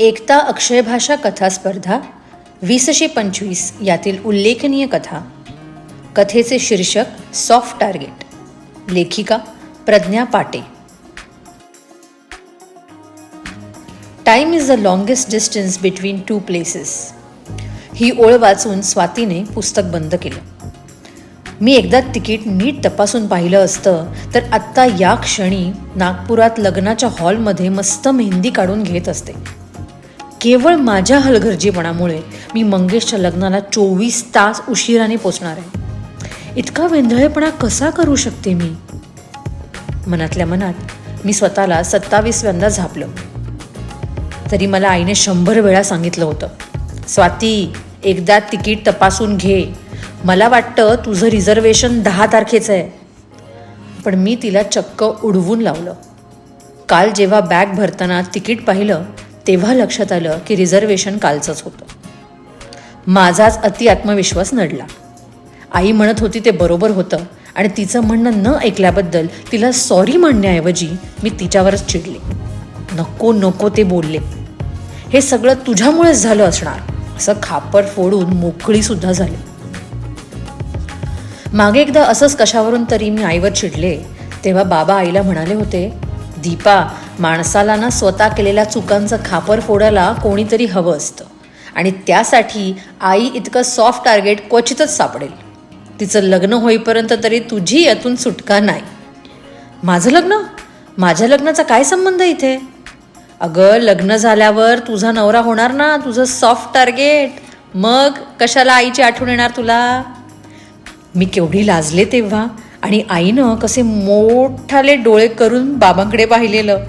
एकता अक्षयभाषा कथा स्पर्धा वीसशे पंचवीस यातील उल्लेखनीय कथा. कथेचे शीर्षक सॉफ्ट टार्गेट. लेखिका Pragya Pate. Time is the longest distance between two places. ही ओळ वाचून स्वातीने पुस्तक बंद केलं. मी एकदा तिकीट नीट तपासून पाहिलं असतं तर आत्ता या क्षणी नागपुरात लग्नाच्या हॉलमध्ये मस्त मेहंदी काढून घेत असते. केवळ माझ्या हलगर्जीपणामुळे मी मंगेशच्या लग्नाला चोवीस तास उशिराने पोचणार आहे. इतका वेंधळेपणा कसा करू शकते मी? मनातल्या मनात मी स्वतःला सत्तावीसव्यांदा झापलं. तरी मला आईने शंभर वेळा सांगितलं होतं स्वाती एकदा तिकीट तपासून घे. मला वाटतं तुझं रिझर्वेशन दहा तारखेचं आहे. पण मी तिला चक्क उडवून लावलं. काल जेव्हा बॅग भरताना तिकीट पाहिलं तेव्हा लक्षात आलं की रिझर्वेशन कालचंच होतं. माझाच अति आत्मविश्वास नडला. आई म्हणत होती ते बरोबर होतं आणि तिचं म्हणणं न ऐकल्याबद्दल तिला सॉरी म्हणण्याऐवजी मी तिच्यावरच चिडले. नको नको ते बोलले. हे सगळं तुझ्यामुळेच झालं असणार असं खापर फोडून मोकळी सुद्धा झाली. मागे एकदा असंच कशावरून तरी मी आईवर चिडले तेव्हा बाबा आईला म्हणाले होते दीपा माणसाला ना स्वतः केलेल्या चुकांचं खापर फोडायला कोणीतरी हवं असतं. आणि त्यासाठी आई इतकं सॉफ्ट टार्गेट क्वचितच सापडेल. तिचं लग्न होईपर्यंत तरी तुझी यातून सुटका नाही. माझं लग्न? माझ्या लग्नाचा काय संबंध इथे? अगं लग्न झाल्यावर तुझा नवरा होणार ना तुझं सॉफ्ट टार्गेट मग कशाला आईची आठवण येणार तुला? मी केवढी लाजले तेव्हा आणि आईनं कसे मोठाले डोळे करून बाबांकडे पाहिलेलं.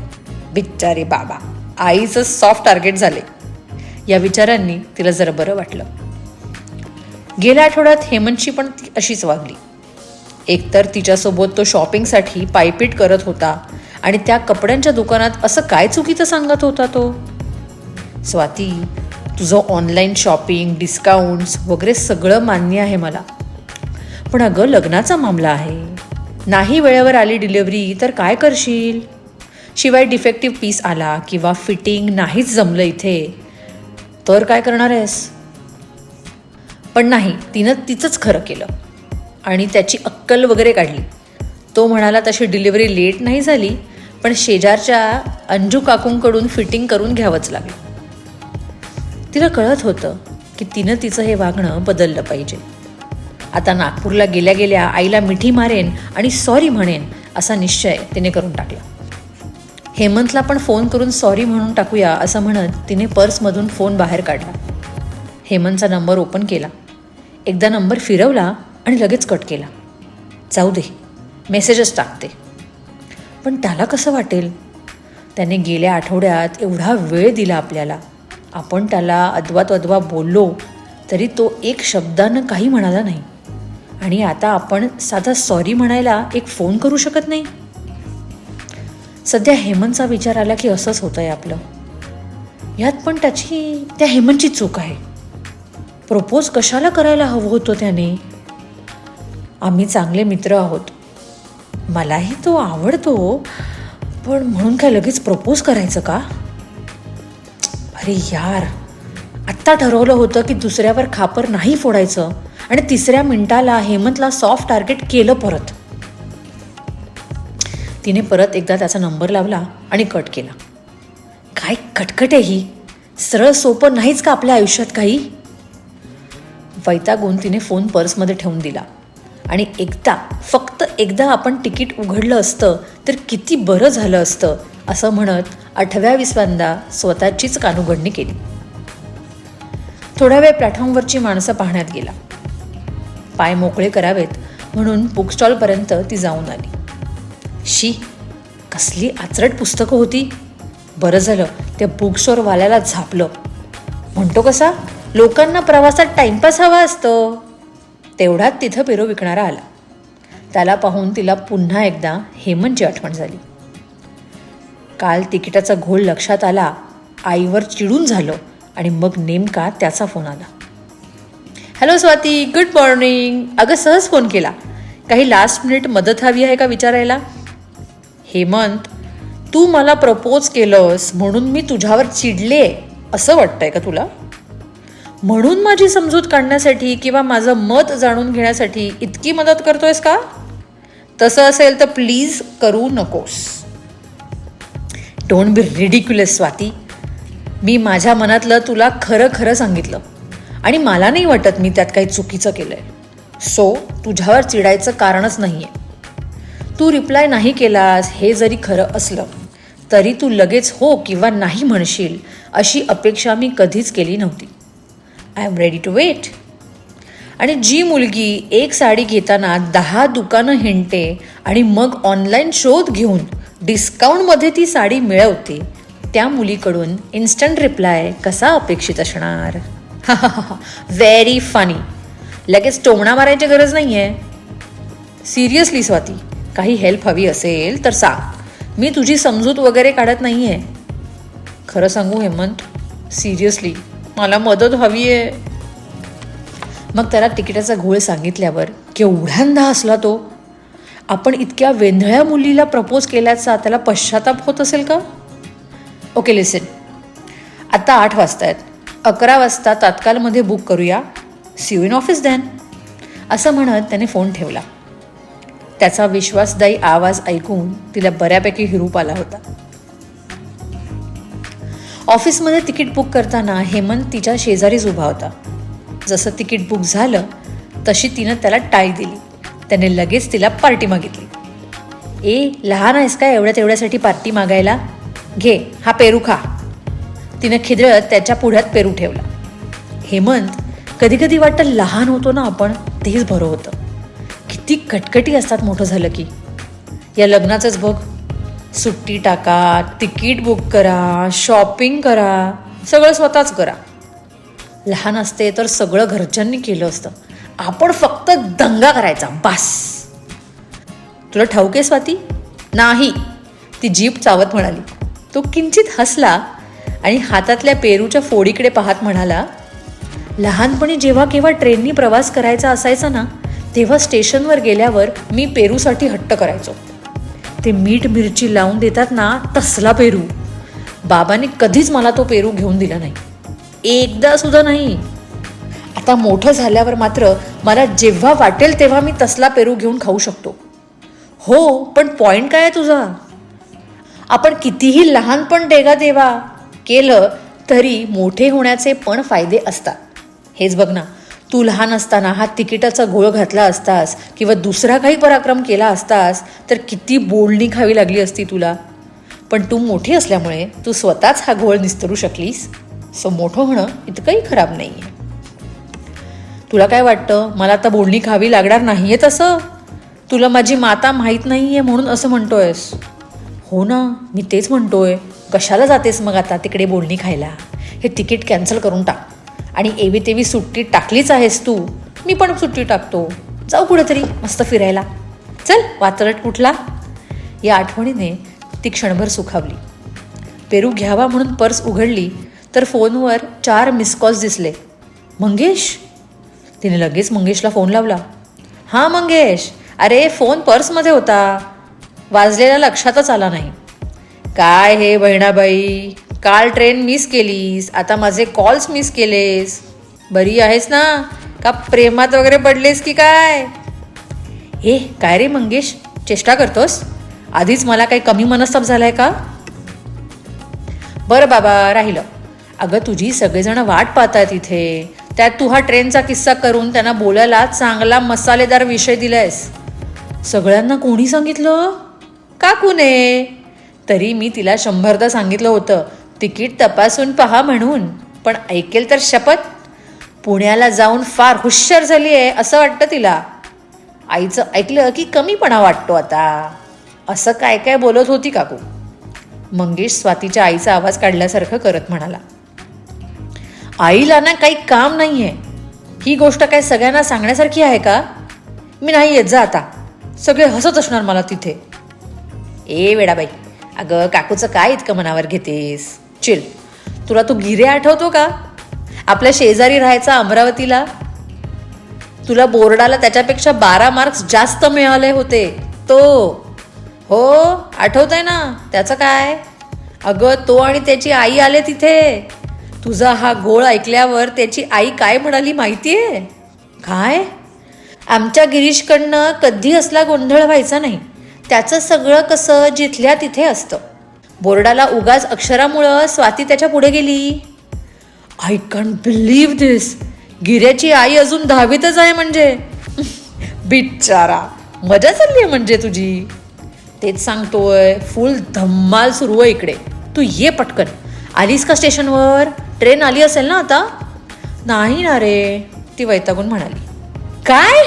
बिच्चारे बाबा. आईचं सॉफ्ट टार्गेट झाले. या विचारांनी तिला जरा बरं वाटलं. गेल्या आठवड्यात हेमंतची पण ती अशीच वागली. एकतर तिच्यासोबत तो शॉपिंगसाठी पायपीट करत होता आणि त्या कपड्यांच्या दुकानात असं काय चुकीचं सांगत होता तो? स्वाती तुझं ऑनलाईन शॉपिंग डिस्काउंट्स वगैरे सगळं मान्य आहे मला. पण अगं लग्नाचा मामला आहे. नाही वेळेवर आली डिलिव्हरी तर काय करशील? शिवाय डिफेक्टिव्ह पीस आला किंवा फिटिंग नाहीच जमलं इथे तर काय करणार आहेस? पण नाही तिनं तिचंच खरं केलं. आणि त्याची अक्कल वगैरे काढली. तो म्हणाला तशी डिलिव्हरी लेट नाही झाली पण शेजारच्या अंजू काकूंकडून फिटिंग करून घ्यावंच लागलं. तिला कळत होतं की तिनं तिचं हे वागणं बदललं पाहिजे. आता नागपूरला गेल्या गेल्या आईला मिठी मारेन आणि सॉरी म्हणेन असा निश्चय तिने करून टाकला. हेमंतला पण फोन करून सॉरी म्हणून टाकूया असं म्हणत तिने पर्समधून फोन बाहेर काढला. हेमंतचा नंबर ओपन केला. एकदा नंबर फिरवला आणि लगेच कट केला. जाऊ दे मेसेजच टाकते. पण त्याला कसं वाटेल? त्याने गेल्या आठवड्यात एवढा वेळ दिला आपल्याला. आपण त्याला अद्वात अद्वा बोललो तरी तो एक शब्दानं काही म्हणाला नाही. आणि आता आपण साधा सॉरी म्हणायला एक फोन करू शकत नाही? सध्या हेमंतचा विचार आला की असंच होतं आहे आपलं. यात पण त्याची त्या हेमंतची चूक आहे. प्रपोज कशाला करायला हवं होतं त्याने? आम्ही चांगले मित्र आहोत. मलाही तो आवडतो. पण म्हणून काय लगेच प्रपोज करायचं का? अरे यार आत्ता ठरवलं होतं की दुसऱ्यावर खापर नाही फोडायचं आणि तिसऱ्या मिनिटाला हेमंतला सॉफ्ट टार्गेट केलं परत. तिने परत एकदा त्याचा नंबर लावला आणि कट केला. काय कटकट आहे ही? सरळ सोपं नाहीच का आपल्या आयुष्यात काही? वैतागून तिने फोन पर्समध्ये ठेवून दिला. आणि एकदा फक्त एकदा आपण तिकीट उघडलं असतं तर किती बरं झालं असतं असं म्हणत आठव्या विसव्यांदा स्वतःचीच कानुघडणी केली. थोडा वेळ प्लॅटफॉर्मवरची माणसं पाहण्यात गेला. पाय मोकळे करावेत म्हणून बुकस्टॉलपर्यंत ती जाऊन आली. शी कसली आचरट पुस्तकं होती. बरं झालं त्या बुकस्टोअरवाल्याला झापलं. म्हणतो कसा लोकांना प्रवासात टाइमपास हवा असतो. तेवढ्यात तिथं पेरो विकणारा आला. त्याला पाहून तिला पुन्हा एकदा हेमंतची आठवण झाली. काल तिकिटाचा घोळ लक्षात आला आईवर चिडून झालं आणि मग नेमका त्याचा फोन आला. Hello Swati good morning. अगं सहज फोन केला. काही लास्ट मिनिट मदत हवी आहे का विचारायला? हेमंत तू मला प्रपोज केलंस म्हणून मी तुझ्यावर चिडले असं वाटतंय का तुला? म्हणून माझी समजूत काढण्यासाठी किंवा माझं मत जाणून घेण्यासाठी इतकी मदत करतोयस का? तसं असेल तर प्लीज करू नकोस. Don't be ridiculous Swati. मी माझ्या मनातलं तुला खरं खरं सांगितलं आणि मला नाही वाटत मी त्यात काही चुकीचं केलंय. सो तुझ्यावर चिडायचं कारणच नाही आहे तू रिप्लाय नाही केलास हे जरी खरं असलं तरी तू लगेच हो किंवा नाही म्हणशील अशी अपेक्षा मी कधीच केली नव्हती. I am ready to wait आणि जी मुलगी एक साडी घेताना दहा दुकानं हिंडते आणि मग ऑनलाईन शोध घेऊन डिस्काउंटमध्ये ती साडी मिळवते त्या मुलीकडून इन्स्टंट रिप्लाय कसा अपेक्षित असणार? व्हेरी फनी लगेच टोमणा मारायची गरज नाही आहे सिरियसली स्वाती. काही हेल्प हवी असेल तर सांग. मी तुझी समजूत वगैरे काढत नाही आहे खरं सांगू हेमंत सिरियसली मला मदत हवी आहे मग त्याला तिकिटाचा घोळ सांगितल्यावर केवढ्यांदा असला तो. आपण इतक्या वेंधळ्या मुलीला प्रपोज केल्याचा त्याला पश्चाताप होत असेल का? ओके लिसन आता आठ वाजता आहेत. अकरा वाजता तात्कालमध्ये बुक करूया. सी इन ऑफिस दॅन असं म्हणत त्याने फोन ठेवला. त्याचा विश्वासदायी आवाज ऐकून तिला बऱ्यापैकी हिरूप आला होता. ऑफिसमध्ये तिकीट बुक करताना हेमंत तिच्या शेजारीच उभा होता. जसं तिकीट बुक झालं तशी तिनं त्याला टाय दिली. त्याने लगेच तिला पार्टी मागितली. ए लहान आहेस का एवढ्या तेवढ्यासाठी पार्टी मागायला? घे हा पेरू खा. तिनं खिदळत त्याच्या पुढ्यात पेरू ठेवला. हेमंत कधी कधी वाटतं लहान होतो ना आपण तेच बरं होतं. किती कटकटी असतात मोठं झालं की. या लग्नाचंच बघ. सुट्टी टाका तिकीट बुक करा शॉपिंग करा सगळं स्वतःच करा. लहान असते तर सगळं घरच्यांनी केलं असतं. आपण फक्त दंगा करायचा बास. तुला ठाऊक आहे स्वाती? नाही. ती जीप चावत म्हणाली. तो किंचित हसला आणि हातातल्या पेरूच्या फोडीकडे पाहत म्हणाला लहानपणी जेव्हा केव्हा ट्रेननी प्रवास करायचा असायचा ना तेव्हा स्टेशनवर गेल्यावर मी पेरूसाठी हट्ट करायचो. ते मीठ मिरची लावून देतात ना तसला पेरू. बाबांनी कधीच मला तो पेरू घेऊन दिला नाही. एकदा सुद्धा नाही. आता मोठं झाल्यावर मात्र मला जेव्हा वाटेल तेव्हा मी तसला पेरू घेऊन खाऊ शकतो. हो पण पॉईंट काय आहे तुझा? आपण कितीही लहानपण देगा देवा. केलं तरी मोठे होण्याचे पण फायदे असतात. हेच बघ ना तू लहान असताना हा तिकिटाचा घोळ घातला असतास किंवा दुसरा काही पराक्रम केला असतास तर किती बोलणी खावी लागली असती तुला. पण तू मोठी असल्यामुळे तू स्वतःच हा घोळ निस्तरू शकलीस. सो मोठं होणं इतकंही खराब नाही आहे तुला काय वाटतं? मला आता बोलणी खावी लागणार नाही आहे तसं तुला माझी माता माहीत नाही आहे म्हणून असं म्हणतोयस? हो ना मी तेच म्हणतोय. कशाला जातेस मग आता तिकडे बोलणी खायला? हे तिकीट कॅन्सल करून टाक. आणि एवी तेवी सुट्टी टाकलीच आहेस तू मी पण सुट्टी टाकतो. जाऊ कुठेतरी मस्त फिरायला. चल वातरट कुठला? या आठवणीने ती क्षणभर सुखावली. पेरू घ्यावा म्हणून पर्स उघडली तर फोनवर चार मिस कॉल्स दिसले. मंगेश? तिने लगेच मंगेशला फोन लावला. हां मंगेश अरे फोन पर्समध्ये होता. वाजलेला लक्षातच आला नाही. काय हे बहिणाबाई? काल ट्रेन मिस केलीस आता माझे कॉल्स मिस केलेस. बरी आहेस ना? का प्रेमात वगैरे पडलेस की काय? हे काय रे मंगेश? चेष्टा करतोस? आधीच मला काही कमी मनस्ताप झालाय का? बरं बाबा राहिलं. अगं तुझी सगळेजण वाट पाहतात इथे. त्यात तू हा ट्रेनचा किस्सा करून त्यांना बोलायला चांगला मसालेदार विषय दिलायस. सगळ्यांना कोणी सांगितलं? का कुणे? तरी मी तिला शंभरदा सांगितलं होतं. तिकीट तपासून पहा म्हणून. पण ऐकेल तर शपथ? पुण्याला जाऊन फार हुशार झाली आहे असं वाटतं तिला. आईचं ऐकलं की कमीपणा वाटतो आता. असं काय काय बोलत होती काकू? मंगेश स्वातीच्या आईचा आवाज काढल्यासारखं करत म्हणाला. आईला ना काही काम नाही आहे ही गोष्ट काय सगळ्यांना सांगण्यासारखी आहे का? मी नाही येत जा आता. सगळे हसत असणार मला तिथे. ए वेडाबाई. अगं काकूचं काय इतकं मनावर घेतेस? चिल. तुला तो गिरे आठवतो का? आपल्या शेजारी राहायचा अमरावतीला. तुला बोर्डाला त्याच्यापेक्षा बारा मार्क्स जास्त मिळाले होते. तो. हो आठवत आहे ना? त्याचं काय? अगं तो आणि त्याची आई आले तिथे. तुझा हा गोळ ऐकल्यावर त्याची आई काय म्हणाली माहिती आहे काय? आमच्या गिरीशकडनं कधी असला गोंधळ व्हायचा नाही. त्याचं सगळं कसं जिथल्या तिथे असतं. बोर्डाला उगाच अक्षरामुळं स्वाती त्याच्या पुढे गेली. आय कॅन बिलीव्ह दिस गिऱ्याची आई अजून दहावीतच आहे म्हणजे. बिचारा मजा चालली आहे म्हणजे तुझी. तेच सांगतोय फुल धम्माल सुरू आहे इकडे. तू ये पटकन. आलीस का स्टेशनवर? ट्रेन आली असेल ना आता? नाही ना रे ती वैतागून म्हणाली. काय?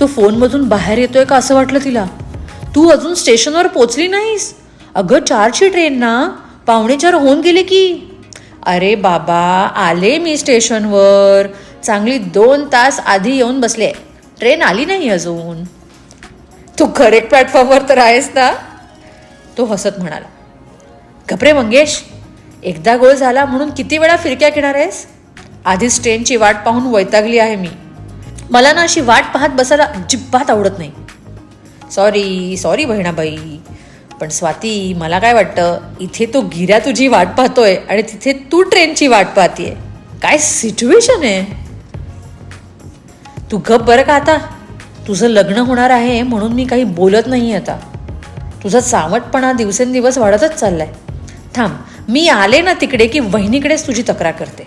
तू फोनमधून बाहेर येतोय का असं वाटलं तिला? तू अजून स्टेशनवर पोचली नाहीस? अगं चारची ट्रेन ना? पावणे चार होऊन गेले की. अरे बाबा आले मी स्टेशनवर. चांगली दोन तास आधी येऊन बसले. ट्रेन आली नाही अजून. तू करेक्ट प्लॅटफॉर्मवर तर आहेस ना? तो हसत म्हणाला. घपरे मंगेश एकदा गोळ झाला म्हणून किती वेळा फिरक्या घेणार आहेस? आधीच ट्रेनची वाट पाहून वैतागली आहे मी. मला ना अशी वाट पाहत बसायला अजिबात आवडत नाही. Sorry sorry Bahinabai. पण स्वाती मला काय वाटतं इथे तो गिऱ्या तुझी वाट पाहतोय आणि तिथे तू ट्रेनची वाट पाहतीये. काय सिच्युएशन आहे? तू गप बरं का आता? तुझं लग्न होणार आहे म्हणून मी काही बोलत नाही आता. तुझा चावटपणा दिवसेंदिवस वाढतच चाललाय. थांब मी आले ना तिकडे की वहिनीकडेच तुझी तक्रार करते.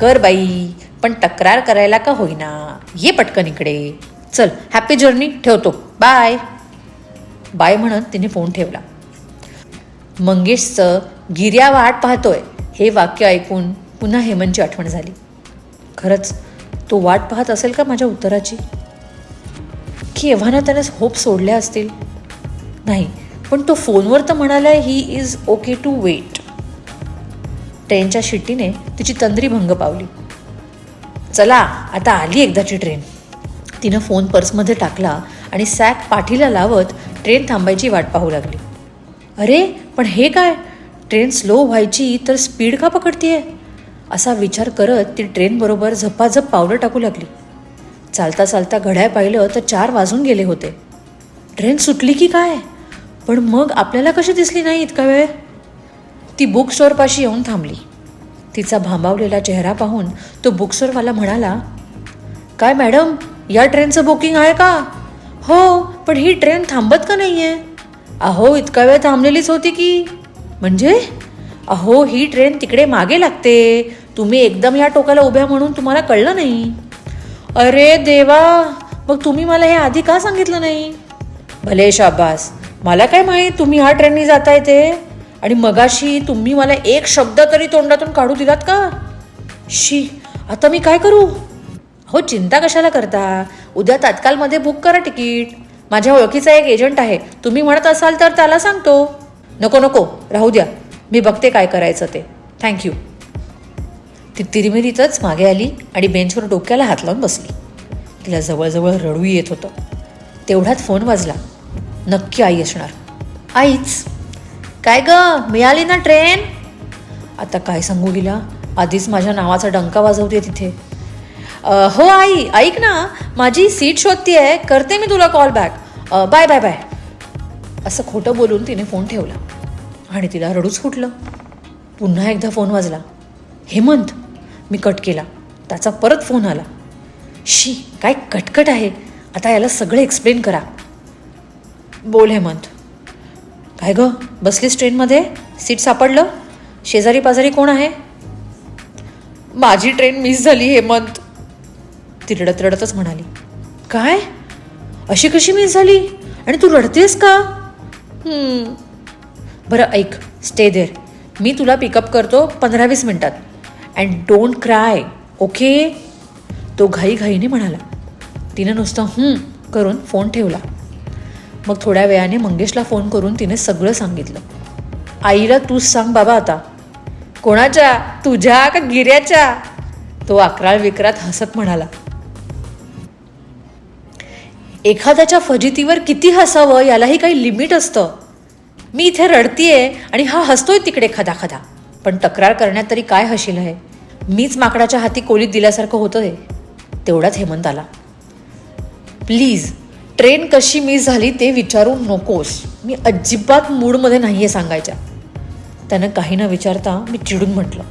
कर बाई पण तक्रार करायला का होईना? ये पटकन इकडे. चल हॅपी जर्नी ठेवतो. बाय बाय म्हणत तिने फोन ठेवला. मंगेशचं गिर्या वाट पाहतोय हे वाक्य ऐकून पुन्हा हेमंतची आठवण झाली. खरंच तो वाट पाहत असेल का माझ्या उत्तराची? की एव्हाना त्याने होप सोडल्या असतील? नाही पण तो फोनवर तर म्हणाला he is okay to wait ट्रेनच्या शिट्टीने तिची तंद्री भंग पावली. चला आता आली एकदाची ट्रेन. तिनं फोन पर्समध्ये टाकला आणि सॅक पाठीला लावत ट्रेन थांबायची वाट पाहू लागली. अरे पण हे काय? ट्रेन स्लो व्हायची तर स्पीड का पकडतीये? असा विचार करत ती ट्रेनबरोबर झपाझप पावलं टाकू लागली. चालता चालता घड्याळ पाहिलं तर चार वाजून गेले होते. ट्रेन सुटली की काय? पण मग आपल्याला कशी दिसली नाही इतका वेळ? ती बुक स्टोअरपाशी येऊन थांबली. तिचा भांबावलेला चेहरा पाहून तो बुकस्टोअरवाला म्हणाला काय मॅडम या ट्रेनचं बुकिंग आहे का? हो पण ही ट्रेन थांबत का नाही आहे अहो इतका वेळ थांबलेलीच होती की. म्हणजे? अहो ही ट्रेन तिकडे मागे लागते. तुम्ही एकदम या टोकाला उभ्या म्हणून तुम्हाला कळलं नाही. अरे देवा! मग तुम्ही मला हे आधी का सांगितलं नाही? भले शाबास. मला काय माहीत तुम्ही ह्या ट्रेननी जाताय ते? आणि मगाशी तुम्ही मला एक शब्द तरी तोंडातून काढू दिलात का? शी आता मी काय करू? हो चिंता कशाला करता? उद्या तात्कालमध्ये बुक करा तिकीट. माझ्या ओळखीचा एक एजंट आहे. तुम्ही म्हणत असाल तर त्याला सांगतो. नको नको. राहू द्या. मी बघते काय करायचं ते. थँक्यू ती तिरमिरीतच मागे आली आणि बेंचवर डोक्याला हात लावून बसली. तिला जवळजवळ रडू येत होतं. तेवढ्यात फोन वाजला. नक्की आई असणार. आईच. काय ग? मिळाली ना ट्रेन? आता काय सांगू गेला आधीच माझ्या नावाचा डंका वाजवते तिथे. हो आई ऐक ना माझी सीट शोधतीये करते मी तुला call back bye bye bye असं खोटं बोलून तिने फोन ठेवला. आणि तिला रडूच फुटलं. पुन्हा एकदा फोन वाजला. हेमंत मी कट केला. त्याचा परत फोन आला. शी काय कटकट आहे. आता याला सगळं एक्सप्लेन करा. बोल हेमंत. काय ग? बसलीस ट्रेनमध्ये सीट सापडलं? शेजारी पाजारी कोण आहे? माझी ट्रेन मिस झाली हेमंत. ती रडत रडतच म्हणाली काय? अशी कशी मिस झाली? आणि तू रडतेस का? बरं ऐक स्टे देर मी तुला पिकअप करतो पंधरा वीस मिनिटात. अँड डोंट क्राय ओके तो घाईघाईने म्हणाला. तिनं नुसतं हं करून फोन ठेवला. मग थोड्या वेळाने मंगेशला फोन करून तिने सगळं सांगितलं. आईला तूच सांग बाबा आता. कोणाच्या? तुझ्या का गिऱ्याच्या? तो अकराळ विक्रात हसत म्हणाला. एखाद्याच्या फजितीवर किती हसावं यालाही काही लिमिट असतं. मी इथे रडतीये आणि हा हसतोय तिकडे खदा खदा. पण तक्रार करण्यात तरी काय हशील आहे मीच माकडाच्या हाती कोलीत दिल्यासारखं होतं हे. तेवढाच हेमंत आला. प्लीज ट्रेन कशी मिस झाली ते विचारू नकोस. मी अजिबात मूडमध्ये नाही आहे सांगायच्या. त्यानं काही न विचारता मी चिडून म्हटलं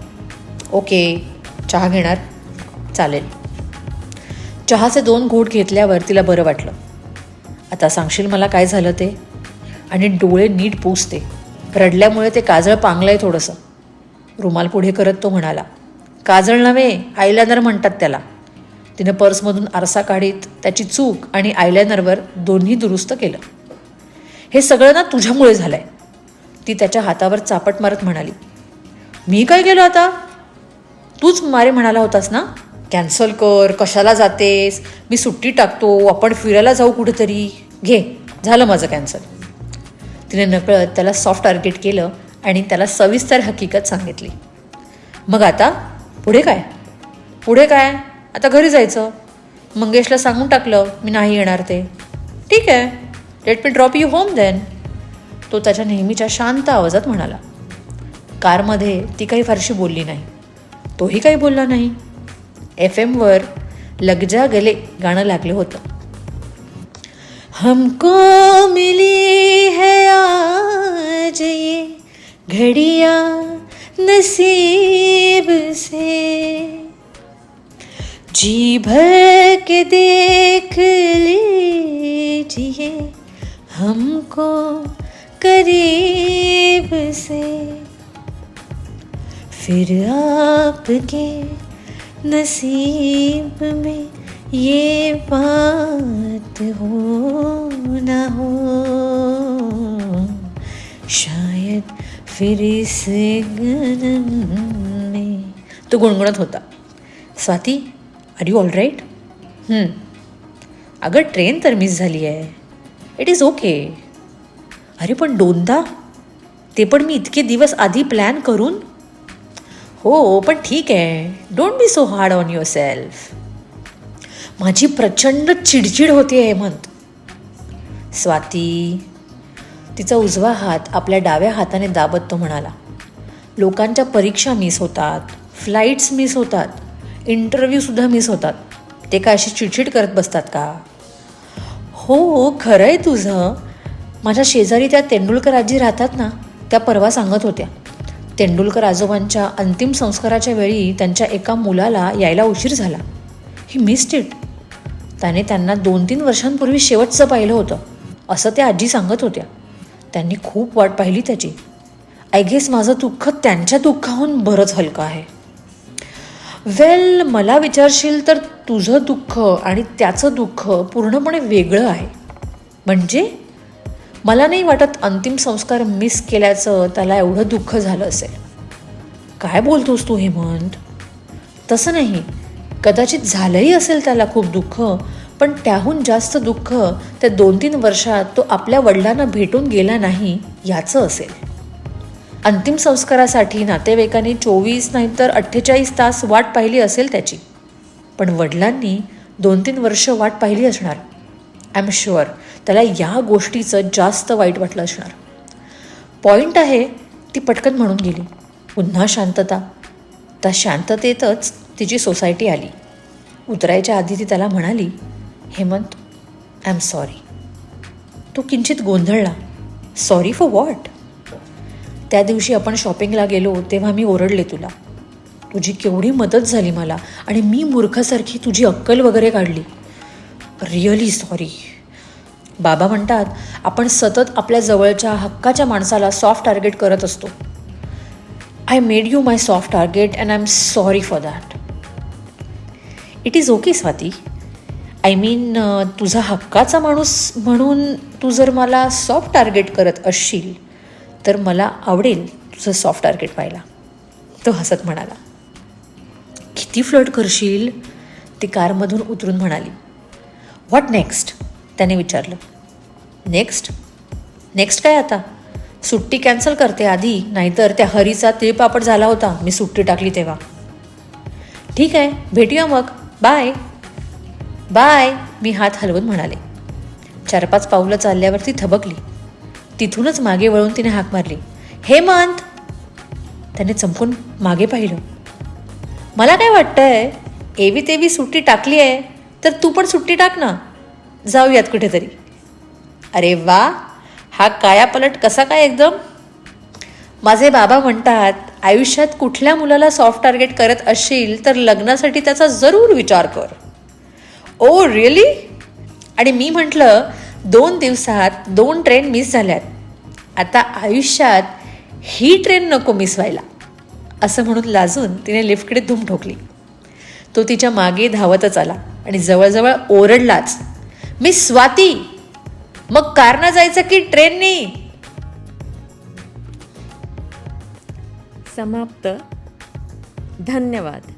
ओके चहा घेणार? चालेल. चहाचे दोन घोट घेतल्यावर तिला बरं वाटलं. आता सांगशील मला काय झालं ते? आणि डोळे नीट पुसते. रडल्यामुळे ते काजळ पांगलंय थोडंसं. रुमाल पुढे करत तो म्हणाला काजळ नव्हे आयलायनर म्हणतात त्याला. तिनं पर्समधून आरसा काढीत त्याची चूक आणि आयलायनरवर दोन्ही दुरुस्त केलं. हे सगळं ना तुझ्यामुळे झालंय. ती त्याच्या हातावर चापट मारत म्हणाली मी काय केलं आता? तूच मारे म्हणाला होतास ना? कॅन्सल कर कशाला जातेस? मी सुट्टी टाकतो आपण फिरायला जाऊ कुठेतरी. घे झालं माझं कॅन्सल. तिने नकळत त्याला सॉफ्ट टार्गेट केलं आणि त्याला सविस्तर हकीकत सांगितली. मग आता पुढे काय? पुढे काय? आता घरी जायचं. मंगेशला सांगून टाकलं मी नाही येणार ते. ठीक आहे let me drop you home then तो त्याच्या नेहमीच्या शांत आवाजात म्हणाला. कारमध्ये ती काही फारशी बोलली नाही. तोही काही बोलला नाही. एफ़ एमवर लगजा गले गाणं लागलं होतं. हमको मिली है आज ये घड़िया नसीब से। जी भर के देख लीजिए हमको करीब से। फिर आपके नसीब में ये बात हो ना हो। शायद फिर इस में तो गुणगुणत होता। Swati are you all right अगं ट्रेन तर मिस झाली आहे इट इज ओके अरे पण दोनदा? ते पण मी इतके दिवस आधी प्लॅन करून हो, हो पण ठीक आहे. Don't be so hard on your self माझी प्रचंड चिडचिड होते हेमंत. स्वाती तिचा उजवा हात आपल्या डाव्या हाताने दाबत तो म्हणाला. लोकांच्या परीक्षा मिस होतात फ्लाईट्स मिस होतात इंटरव्ह्यूसुद्धा मिस होतात. ते काय अशी चिडचिड करत बसतात का? हो खरं आहे तुझं. माझ्या शेजारी त्या तेंडुलकर आजी राहतात ना त्या परवा सांगत होत्या. तेंडुलकर आजोबांच्या अंतिम संस्काराच्या वेळी त्यांच्या एका मुलाला यायला उशीर झाला. ही मिस्ड इट त्याने त्यांना दोन तीन वर्षांपूर्वी शेवटचं पाहिलं होतं असं त्या आजी सांगत होत्या. त्यांनी खूप वाट पाहिली त्याची. आय गेस माझं दुःख त्यांच्या दुःखाहून बरंच हलकं आहे. वेल मला विचारशील तर तुझं दुःख आणि त्याचं दुःख पूर्णपणे वेगळं आहे. म्हणजे? मला नाही वाटत अंतिम संस्कार मिस केल्याचं त्याला एवढं दुःख झालं असेल. काय बोलतोस तू हेमंत? तसं नाही. कदाचित झालंही असेल त्याला खूप दुःख पण त्याहून जास्त दुःख त्या दोन तीन वर्षात तो आपल्या वडिलांना भेटून गेला नाही याचं असेल. अंतिम संस्कारासाठी नातेवाईकांनी चोवीस नाहीतर अठ्ठेचाळीस तास वाट पाहिली असेल त्याची. पण वडिलांनी दोन तीन वर्ष वाट पाहिली असणार. आय एम शुअर त्याला या गोष्टीचं जास्त वाईट वाटलं असणार. पॉईंट आहे ती पटकन म्हणून गेली. पुन्हा शांतता. त्या शांततेतच तिची सोसायटी आली. उतरायच्या आधी ती त्याला म्हणाली हेमंत आय एम सॉरी तो किंचित गोंधळला. सॉरी फॉर वॉट त्या दिवशी आपण शॉपिंगला गेलो तेव्हा मी ओरडले तुला. तुझी केवढी मदत झाली मला आणि मी मूर्खासारखी तुझी अक्कल वगैरे काढली. रिअली सॉरी बाबा म्हणतात आपण सतत आपल्या जवळच्या हक्काच्या माणसाला सॉफ्ट टार्गेट करत असतो. I made you my soft target and I am sorry for that it is okay Swati I mean तुझा हक्काचा माणूस म्हणून तू जर मला सॉफ्ट टार्गेट करत असशील तर मला आवडेल तुझं सॉफ्ट टार्गेट पाहायला. तो हसत म्हणाला. किती फ्लट करशील? ती कारमधून उतरून म्हणाली. व्हॉट नेक्स्ट त्याने विचारलं. नेक्स्ट नेक्स्ट काय आता? सुट्टी कॅन्सल करते आधी नाहीतर त्या हरीचा तिळपापड झाला होता. मी सुट्टी टाकली तेव्हा. ठीक आहे भेटूया मग. बाय बाय मी हात हलवून म्हणाले. चार पाच पावलं चालल्यावर ती थबकली. तिथूनच मागे वळून तिने हाक मारली. हेमंत! त्याने चमकून मागे पाहिलं. मला काय वाटतंय एवी तेवी सुट्टी टाकली आहे तर तू पण सुट्टी टाक ना. जाऊयात कुठेतरी. अरे वा हा कायापलट कसा काय एकदम? माझे बाबा म्हणतात आयुष्यात कुठल्या मुलाला सॉफ्ट टार्गेट करत असशील तर लग्नासाठी त्याचा जरूर विचार कर. ओ रिअली आणि मी म्हटलं दोन दिवसात दोन ट्रेन मिस झाल्यात. आता आयुष्यात ही ट्रेन नको मिस व्हायला. असं म्हणून लाजून तिने लिफ्टकडे धूम ठोकली. तो तिच्यामागे धावतच आला आणि जवळजवळ ओरडलाच मी स्वाती. मग कारनं जायचं की ट्रेननी? समाप्त. धन्यवाद.